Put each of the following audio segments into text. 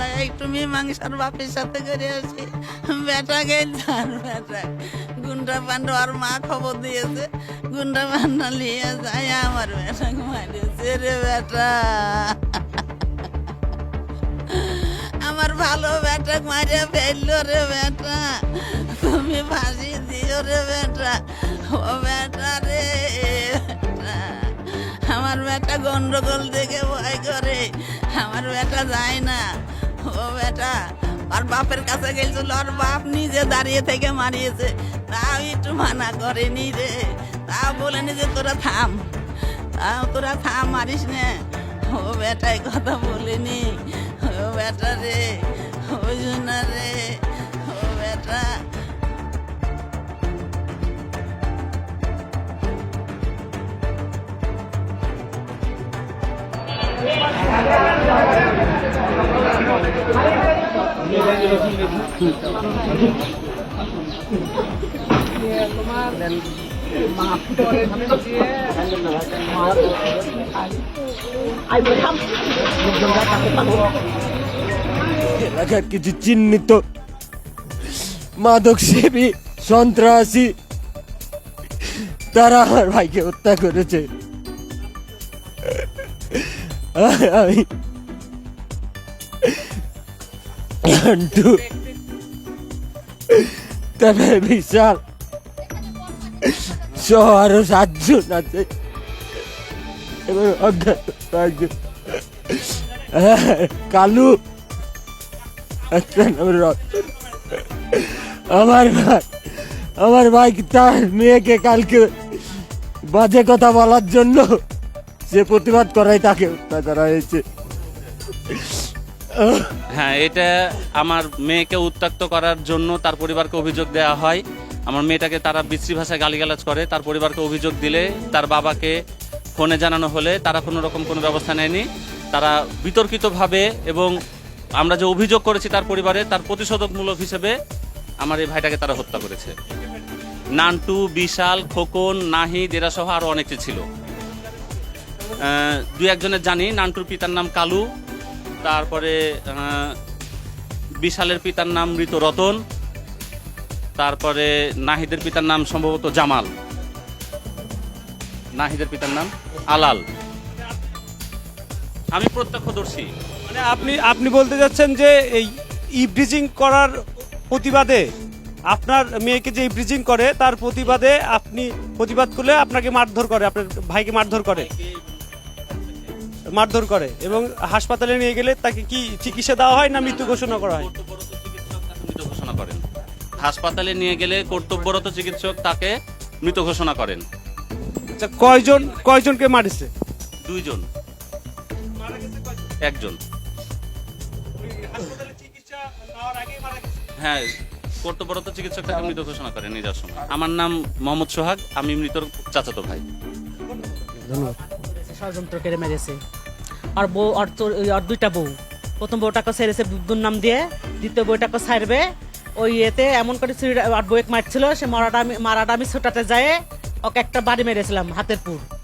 যায় একটু মীমাংসার বাপের সাথে করে আসি। বেটা গেছান বেটা গুন্ডা পান্ডা আর মা খবর দিয়েছে। গুন্ডা পান্ডা নিয়ে যায়, আমার বেটাকে মারিয়েছে রে বেটা। আমার ভালো বেটা মারিয়া ফেলল রে বেটা। তুমি ফাঁসি দিও রে বেটা। ও বেটা রে আমার বেটা গন্ডগোল দেখে ভয় করে। আমার বেটা যায় না। ও বেটা, আর বাপের কাছে গেছিল আর বাপ নিজে দাঁড়িয়ে থেকে মারিয়েছে। তাও একটু মানা করেনি রে। তা বলেনি যে তোরা থাম। তাও তোরা থাম, মারিস না। ও বেটাই কথা বলিনি। এলাকার কিছু চিহ্নিত মাদক সেবী সন্ত্রাসী তারা আমার ভাইকে হত্যা করেছে। আমি আন্টু তারা বিশাল সহ আরও সাতজন আছে এবং অজ্ঞাত কয়েকজন কালু আমার ভাই আমার ভাই তার মেয়েকে কালকে বাজে কথা বলার জন্য সে প্রতিবাদ করায় তাকে হত্যা করা হয়েছে হ্যাঁ এটা আমার মেয়েকে উত্ত্যক্ত করার জন্য তার পরিবারকে অভিযোগ দেওয়া হয়। আমার মেয়েটাকে তারা বিশ্রী ভাষায় গালিগালাজ করে, তার পরিবারকে অভিযোগ দিলে তার বাবাকে ফোনে জানানো হলে তারা কোনো রকম কোনো ব্যবস্থা নেয়নি। তারা বিতর্কিতভাবে এবং আমরা যে অভিযোগ করেছি তার পরিবারে, তার প্রতিশোধকমূলক হিসেবে আমার এই ভাইটাকে তারা হত্যা করেছে। নান্টু, বিশাল, খোকন, নাহিদ, এরা সহ আরও অনেকে ছিল। দু একজনের জানি, নান্টুর পিতার নাম কালু তারপরে বিশালের পিতার নাম মৃত রতন তারপরে নাহিদের পিতার নাম সম্ভবত জামাল। নাহিদের পিতার নাম আলাল। আমি প্রত্যক্ষদর্শী। মানে আপনি আপনি বলতে যাচ্ছেন যে এই ইব্রিজিং করার প্রতিবাদে আপনার মেয়েকে যে ইব্রিজিং করে তার প্রতিবাদে আপনি প্রতিবাদ করলে আপনাকে মারধর করে আপনার ভাইকে মারধর করে। মারধর করে এবং হাসপাতালে নিয়ে গেলে তাকে কি চিকিৎসা দেওয়া হয় না মৃত্যু ঘোষণা করা হয়? কর্তব্যরত চিকিৎসক তাকে মৃত ঘোষণা করেন। হাসপাতালে নিয়ে গেলে কর্তব্যরত চিকিৎসক তাকে মৃত ঘোষণা করেন। আচ্ছা কয়জন কয়জনকে মারিছে? দুইজন। একজন। হ্যাঁ কর্তব্যরত চিকিৎসক তাকে মৃত ঘোষণা করেন নিজের সময়। আমার নাম মোহাম্মদ সোহাগ আমি মৃতর চাচাতো ভাই। ধন্যবাদ। ষড়যন্ত্র করে মেরেছে। আর বউ, আর দুইটা বউ। প্রথম বউটাকে বুদ্ধুর নাম দিয়ে। দ্বিতীয় বউটাকে ছাড়বে। ওই ইয়েতে এমন করে ছুরি- আর বউয়েক মারছিল, সে মারাটা আমি মারাটা আমি ছোটাতে যায় ওকে একটা বাড়ি মেরেছিলাম হাতের পুর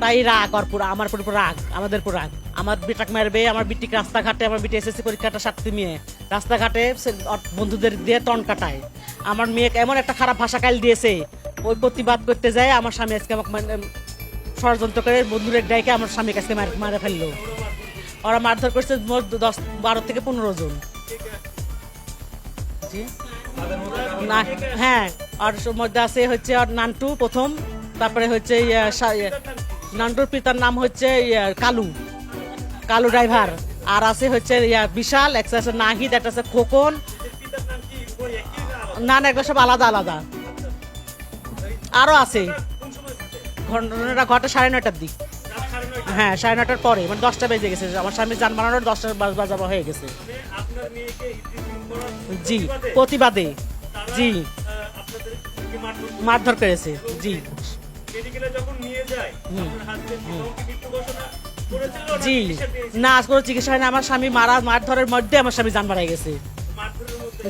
তাই রাগ আর পুরো, আমার পুরো রাগ, আমাদের পুরো রাগ। আমার বিটাক মারবে, আমার বিটিকে রাস্তাঘাটে, আমার বিটি এসএসসি পরীক্ষাটা সারতে মেয়ে। রাস্তাঘাটে বন্ধুদের দিয়ে টন কাটায়। আমার মেয়েকে এমন একটা খারাপ ভাষা কাল দিয়েছে, ওই প্রতিবাদ করতে যায় আমার স্বামী আজকে আমাকে মানে- ষড়যন্ত্র করে বন্ধুদের ডাইকে আমার স্বামী কাছে মার- ফেলল। ওরা মারধর করছে মোট দশ, বারো থেকে পনেরো জন। হ্যাঁ আর মধ্যে আছে হচ্ছে আর নান্টু প্রথম, তারপরে হচ্ছে নান্টুর পিতার নাম হচ্ছে কালু কালু ড্রাইভার। আর আছে হচ্ছে ইয়া বিশাল একটা আছে নাহিদ, একটা আছে খোকন। না না, এগুলো সব আলাদা আলাদা। আরও আছে। ঘটনাটা ঘটে সাড়ে নয়টার দিক। হ্যাঁ সাড়ে নয়টার পরে মানে দশটা বেজে গেছে। আমার স্বামী যান বানানোর দশটা বাজ- বাজাবা হয়ে গেছে। জি, প্রতিবাদে। জি। মারধর করেছে। জি। জি। না কোনো চিকিৎসা হয় আমার স্বামী মারা মারধরের মধ্যে আমার স্বামী যান মারা গেছে।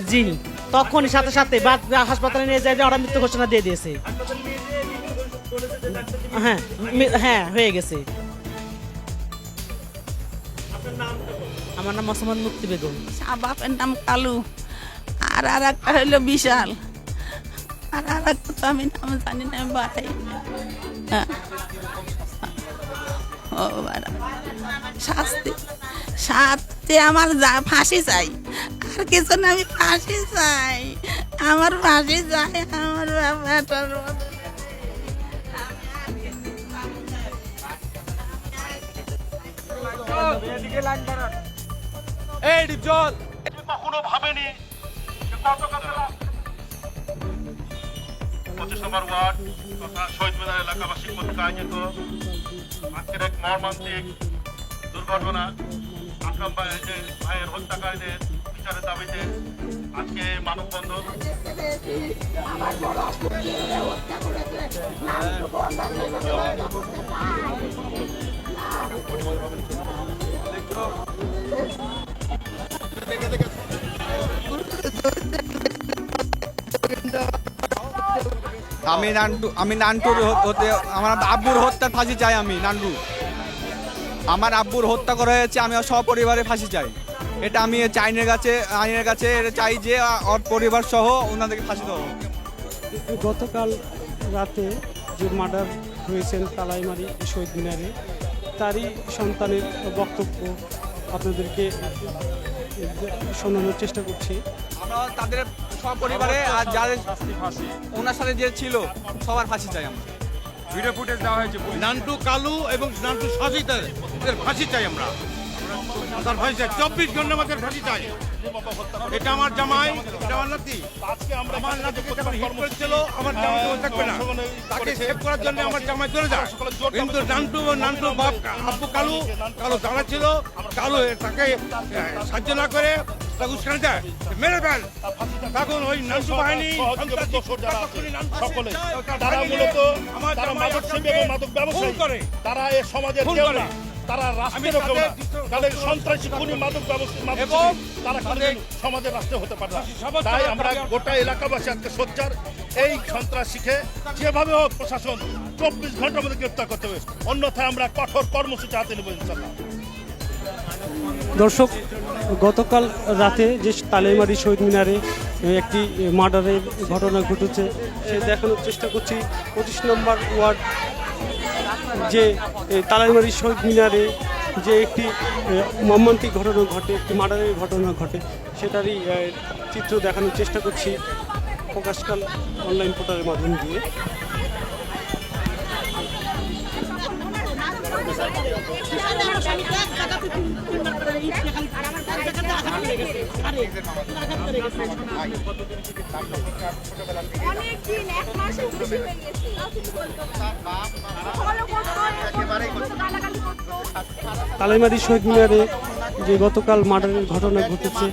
জি। তখনই সাথে সাথে বা হাসপাতালে নিয়ে যায়, ওরা মৃত্যু ঘোষণা দিয়ে দিয়েছে। হ্যাঁ হ্যাঁ হয়ে গেছে। আমার নাম মোসাম্মদ মুক্তি বেগম। বাপের নাম কালু। আর আর একটা হইল বিশাল। আর আর একটা তো আমি নাম জানি না ভাই। হ্যাঁ। ও শাস্তি। শাস্তি আমার যা ফাঁসি চাই। আর কিছু না আমি ফাঁসি চাই। আমার ফাঁসি চাই আমার ব্যাপারটার মতো কখনো ভাবেনি পঁচিশ ওয়ার্ড তথা শহীদ মিনার এলাকাবাসী কর্তৃক আয়োজিত আজকের এক মর্মান্তিক দুর্ঘটনা যে ভাইয়ের হত্যাকারীদের বিচারের দাবিতে আজকে মানববন্ধন। আমি নান্টু, আমি নান্টুর হতে, আমার আব্বুর হত্যার ফাঁসি চাই আমি, নান্টু। আমার আব্বুর হত্যা করা হয়েছে, আমি সপরিবারে ফাঁসি চাই। এটা আমি চাইনের কাছে, আইনের কাছে এটা চাই যে ওর পরিবার সহ ওনাদেরকে ফাঁসি দেবো গতকাল রাতে যে মার্ডার হয়েছেন তালাইমারি শহীদ মিনারে, তারই সন্তানের বক্তব্য আপনাদেরকে শোনানোর চেষ্টা করছি। আমরা তাদের সপরিবারে আর যাদের ওনার সাথে যে ছিল সবার ফাঁসি চাই আমরা। ভিডিও ফুটেজ দেওয়া হয়েছে নান্টু কালু এবং নান্টু সাজিদের এদের ফাঁসি চাই আমরা। তার ফাঁসি চাই চব্বিশ ঘণ্টা আমাদের ফাঁসি চাই। এটা আমার জামাই এটা আমার নাতি। আমার নাতি যখন হিট করেছিল আমার জামাই থাকবে না। তাকে সেভ করার জন্য আমার জামাই চলে যায়। কিন্তু নান্টু নান্টু বাপ আব্বু কালু কালু ছিল কালু তাকে সাহায্য না করে তাকে উস্কানি দেয়। মেরে ফেল। তখন ওই নান্টু বাহিনী সকলে তারা মূলত আমার তারা জামাই মাদক সেবী এবং মাদক ব্যবসায়ী। করে। তারা এ সমাজের কেউ না। তারা রাষ্ট্রেরও কেউ না। তাদের সন্ত্রাসী খুনি মাদক ব্যবসায়ী মাদক এবং তারা কোনোদিন সমাজের রাষ্ট্রে হতে পারে তাই আমরা গোটা এলাকাবাসী আজকে সোচ্চার। এই সন্ত্রাসীকে যেভাবে হোক প্রশাসন চব্বিশ ঘণ্টার মধ্যে গ্রেপ্তার করতে হবে। অন্যথায় আমরা কঠোর কর্মসূচি হাতে নেব ইনশাল্লাহ দর্শক গতকাল রাতে যে তালেমারি শহীদ মিনারে একটি মার্ডারের ঘটনা ঘটেছে সে দেখানোর চেষ্টা করছি। পঁচিশ নম্বর ওয়ার্ড যে তালাইমারি শহীদ মিনারে যে একটি মর্মান্তিক ঘটনা ঘটে, একটি মার্ডারের ঘটনা ঘটে, সেটারই চিত্র দেখানোর চেষ্টা করছি প্রকাশকাল অনলাইন পোর্টালের মাধ্যম দিয়ে। অনেকদিন, এক মাসের বেশি হয়ে গেছে। তালাইমারি শহীদ মিনারে যে গতকাল মার্ডারের ঘটনা ঘটেছে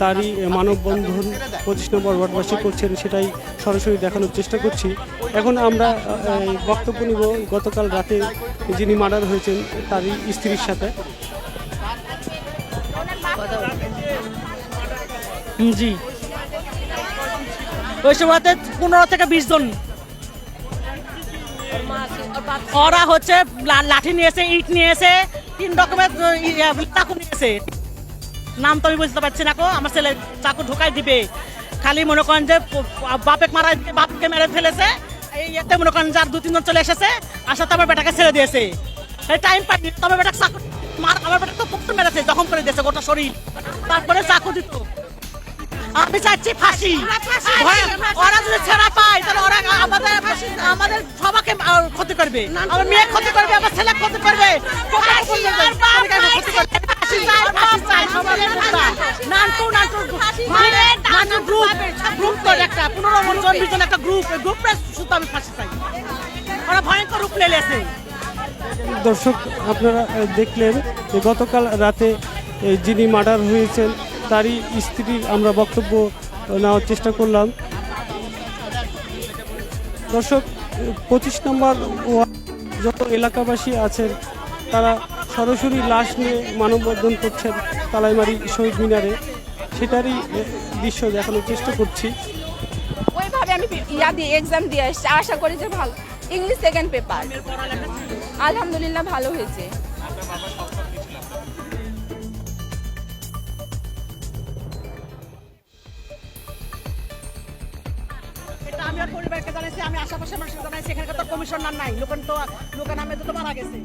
তারই মানববন্ধন পঁচিশ নম্বর ওয়ার্ডবাসী করছেন, সেটাই সরাসরি দেখানোর চেষ্টা করছি। এখন আমরা বক্তব্য নিব গতকাল রাতে যিনি মার্ডার হয়েছেন, তারই স্ত্রীর সাথে। জি। ওই সময়তে পনেরো থেকে বিশ জন ওরা হচ্ছে লাঠি নিয়েছে, ইট নিয়েছে, তিন রকমের চাকু নিয়েছে। নাম তো আমি বুঝতে পারছি না কো, আমার ছেলে চাকু ঢোকাই দিবে। খালি মনে করেন যে বাপেক মারা, বাপকে মেরে ফেলেছে, এই এতে মনে করেন যার দু তিনজন চলে এসেছে আসার তো আমার বেটাকে ছেড়ে দিয়েছে। টাইম পাইনি, তবে বেটা চাকু, মার, আমার বেটা তো পুক্ত মেরেছে, জখম করে দিয়েছে গোটা শরীর। তারপরে চাকু দিত। আমি চাচ্ছি ফাঁসি। ভয়- ওরা যদি ছেড়া পায় তাহলে ওরা আমাদের আমাদের সবাকে ক্ষতি করবে। আমার মেয়ে ক্ষতি করবে আমার ছেলে ক্ষতি করবে। নান্টু, নান্টু, মানে নান্টু গ্রুপ, গ্রুপ করে একটা, পনেরো জন, বিশ একটা গ্রুপ, গ্রুপটা শুধু আমি ফাঁসি চাই। ওরা ভয়ঙ্কর রূপ দর্শক আপনারা দেখলেন যে গতকাল রাতে যিনি মার্ডার হয়েছেন তারই স্ত্রীর আমরা বক্তব্য নেওয়ার চেষ্টা করলাম। দর্শক, পঁচিশ নম্বর যত এলাকাবাসী আছেন, তারা সরাসরি লাশ নিয়ে মানববন্ধন করছেন তালাইমারি শহীদ মিনারে। সেটারই দৃশ্য দেখানোর চেষ্টা করছি। ওইভাবে আমি ইয়া দিয়ে এক্সাম দিয়ে আসছি আশা করি যে ভালো। ইংলিশ সেকেন্ড পেপার আলহামদুলিল্লাহ ভালো হয়েছে। মানুষকে জানাইছি এখানকার তো কমিশনার নাই। লোকান তো লোকের নামে তো মারা গেছে।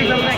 Thank you.